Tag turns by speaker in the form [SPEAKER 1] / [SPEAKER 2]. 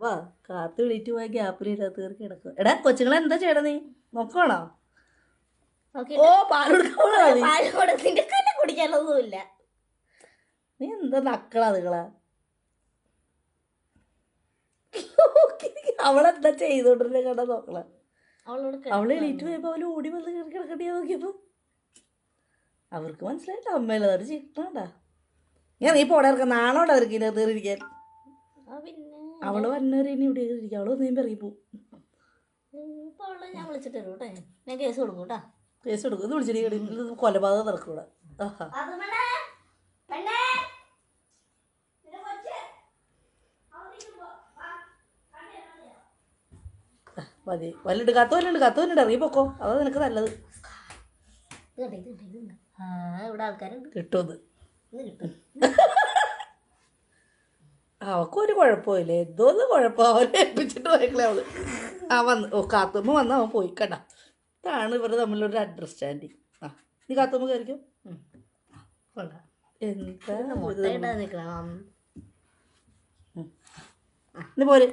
[SPEAKER 1] വാ കാത്ത് വിളിയിട്ട് പോയ ഗ്യാപ്പിൽ തീർക്ക് കയറി കിടക്കുക എടാ കൊച്ചുങ്ങളെ എന്താ ചെയ്യണ നീ? നോക്കണോ ഓ പാൽ കൊടുക്കണോ
[SPEAKER 2] കൊടുത്തിന്റെ കന്നെ കുടിക്കാനൊന്നുമില്ല.
[SPEAKER 1] നീ എന്താ നക്കളാ നിങ്ങളാ? അവളെന്താ ചെയ്തോണ്ടിരുന്ന കണ്ട നോക്കള? അവൾ എണീറ്റ് പോയപ്പോ അവൾ ഓടി വന്ന് കിടക്കട്ടിയാ നോക്കിയപ്പോ? അവർക്ക് മനസ്സിലായിട്ട് അമ്മയല്ലേ അത് ചിട്ടണ്ടാ ഞാൻ നീ പോടെ ഇറക്കാം. നാണോടെ അവർക്ക് ഇതിനകത്ത് കയറി ഇരിക്കാൻ
[SPEAKER 2] ആ പിന്നെ
[SPEAKER 1] അവൾ വന്നവരെ ഇനി ഇവിടെ ഇരിക്കും. അവൾ നീ പറയും പോവും.
[SPEAKER 2] ഇപ്പൊ അവളെ ഞാൻ വിളിച്ചിട്ട് വരും കേട്ടോ. ഞാൻ കേസ് കൊടുക്കും കേട്ടാ.
[SPEAKER 1] കേസ് കൊടുക്കും. ഇത് വിളിച്ചിട്ട് കൊലപാതകം നടക്കൂടെ ആഹാ. മതി. വല്ലുണ്ട് കത്ത് വല്ലുണ്ട് കത്ത് വല്ലുണ്ട്. ഇറങ്ങി പൊക്കോ. അതാ നിനക്ക് നല്ലത്.
[SPEAKER 2] ഇവിടെ ആൾക്കാരുണ്ട്. കിട്ടും.
[SPEAKER 1] അവക്കൊരു കുഴപ്പമില്ല. എന്തോന്ന് കുഴപ്പം? അവനെ ഏൽപ്പിച്ചിട്ട് പോയേക്കളെ അവൾ. ആ വന്ന് ഓ കാത്തുമ്മ വന്ന് അവൻ പോയി. കണ്ട ഇതാണ് ഇവർ തമ്മിലൊരു അണ്ടർസ്റ്റാൻഡിങ് ആ നീ കാത്തുമ്മ കയറിക്കും എന്താ നീ പോര്.